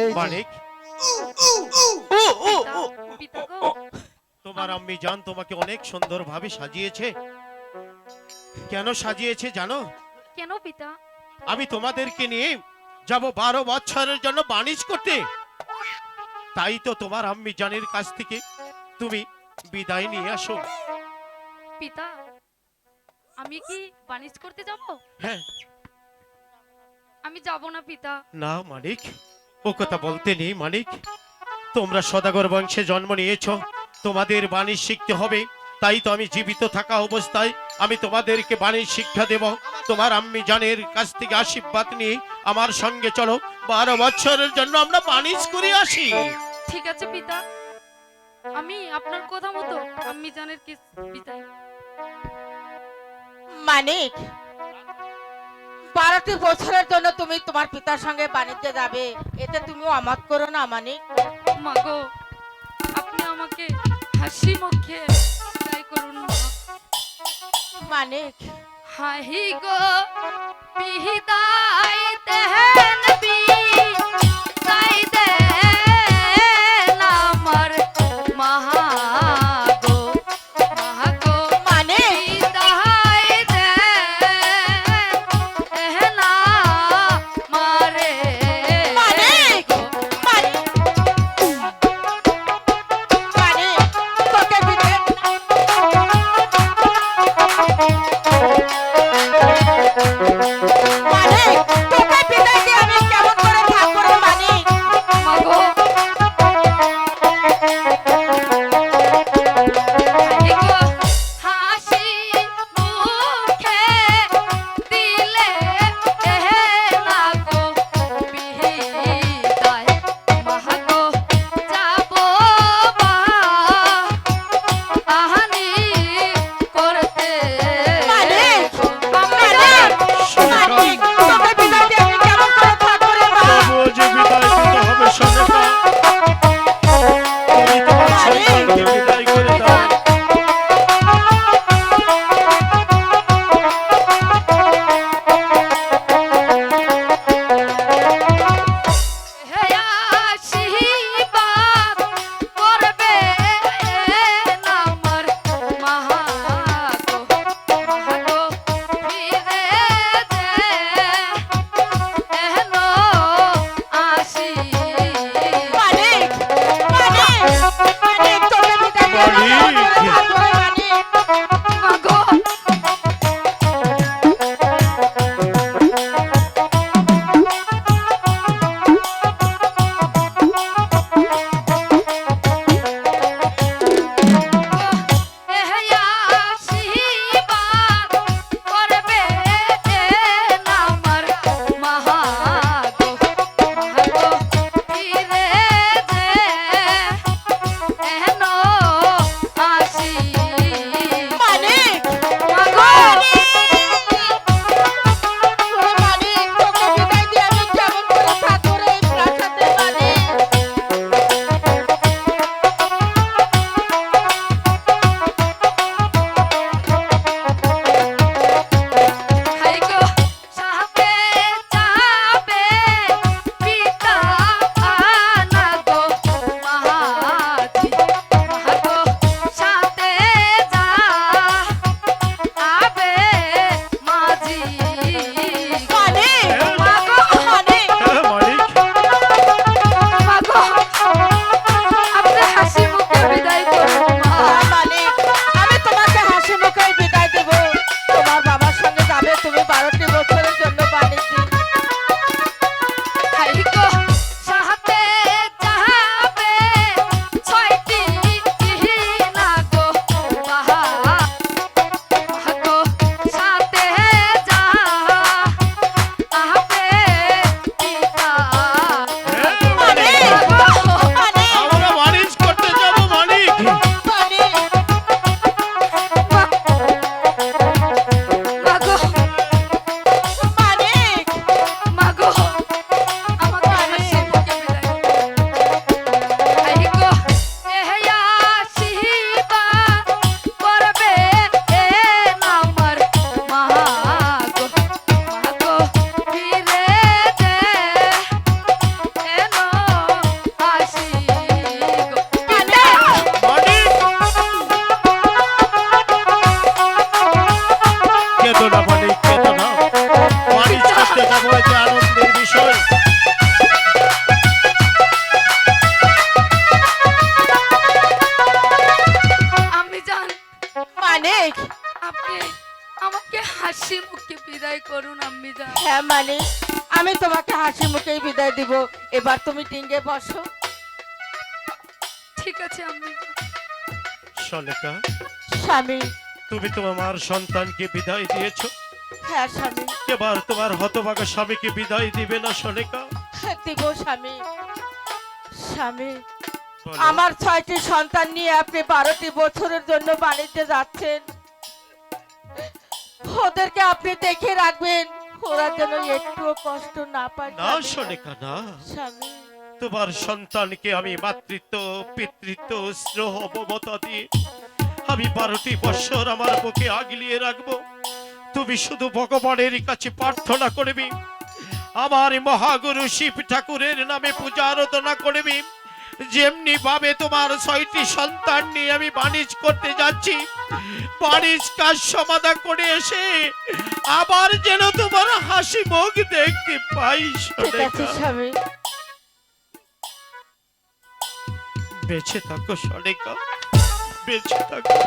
এই মানিক। তোমার আম্মি জান তোমাকে অনেক সুন্দর ভাবে সাজিয়েছে। কেন সাজিয়েছে জানো? কেন পিতা? আমি তোমাদেরকে নিয়ে যাব বারো বছরের জন্য বাণিজ্য করতে। তাই তো তোমার আম্মি জানের কাছ থেকে তুমি বিদায় নিয়ে আসো। পিতা আমি কি বাণিজ করতে যাব? হ্যাঁ। আমি যাব না পিতা। না মানিক ও কথা বলতে নেই মানিক। তোমরা সদাগর বংশে জন্ম নিয়েছ তোমাদের বাণী শিখতে হবে তাই তো আমি জীবিত থাকা অবস্থায় আমি তোমাদেরকে বাণী শিক্ষা দেব। তোমার আম্মি জানের কাছ থেকে আশীর্বাদ নিয়ে আমার সঙ্গে চলো বারো বছরের জন্য আমরা বাণিজ্য করে আসি। ঠিক আছে পিতা। আমি আপনার কথা মতো আম্মি জানের কি পিতাই মানিক বারোটি বছরের জন্য তুমি তোমার পিতার সঙ্গে বাণিজ্যে যাবে। এতে তুমি আমাত করো না মানে মাগো আপনি আমাকে হাসি মুখে করুন মানে মানিক। হাহি গো পিহিদাই তেহেন বি মানিক আপনি আমাকে হাসি মুখে বিদায় করুন হ্যাঁ মানিক আমি তোমাকে হাসি মুখেই বিদায় দিব। এবার তুমি টিঙ্গে বসো। ঠিক আছে সনেকা স্বামী। তুমি তোমার সন্তানকে বিদায় দিয়েছ? হ্যাঁ স্বামী। এবার তোমার হতভাগা স্বামীকে বিদায় দিবে না সনেকা হ্যাঁ, দিব স্বামী। স্বামী। আমার ছয়টি সন্তান নিয়ে আপনি বারোটি বছরের জন্য বাণিজ্যে যাচ্ছেন। ওদেরকে আপনি দেখে রাখবেন। ওরা যেন একটুও কষ্ট না পায়। না স্বামী। তোমার সন্তানকে আমি মাতৃত্ব পিতৃত্ব স্নেহ মমতা দিয়ে আমি বারোটি বছর আমার বুকে আগলিয়ে রাখব। তুমি শুধু ভগবানের কাছে প্রার্থনা করবি। আমার মহাগুরু শিব ঠাকুরের নামে পূজা আরাধনা করবি। যেমনি ভাবে তোমার ছয়টি সন্তান নিয়ে আমি বাণিজ্য করতে যাচ্ছি বাণিজ্য কাজ সমাধান করে এসে আবার যেন তোমার হাসি মুখ দেখতে পাই স্বামী। বেঁচে থাকো সনেকা বেঁচে থাকো।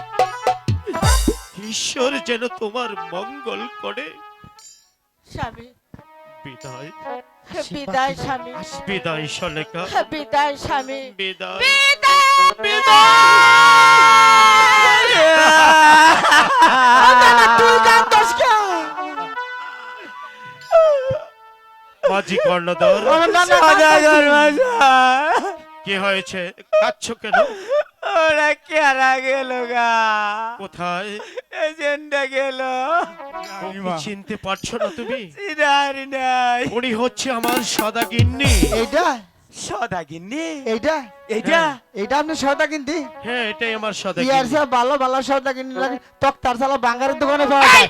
ঈশ্বর যেন তোমার মঙ্গল করে। স্বামী। বিদায়। বিদায় স্বামী। বিদায় সনেকা বিদায় স্বামী। বিদায়। মাঝি কর্ণধর। কি হয়েছে? কাচ্ছ কেন? ওরা কেরা গেল গা? কোথায়? এজেন্ডা গেল। চিনতে পারছ না তুমি? সিনার নাই। উনি হচ্ছে আমার সদা গিন্নি। এইটা সদা গিন্নি। এইটা এইটা এইটা আপনি সদা কিনতে হ্যাঁ এটাই আমার সদা ইয়ার সব ভালো ভালো সদা গিন্নি লাগে? তক্তার সালা বাঙ্গারের দোকানে পাওয়া যায়।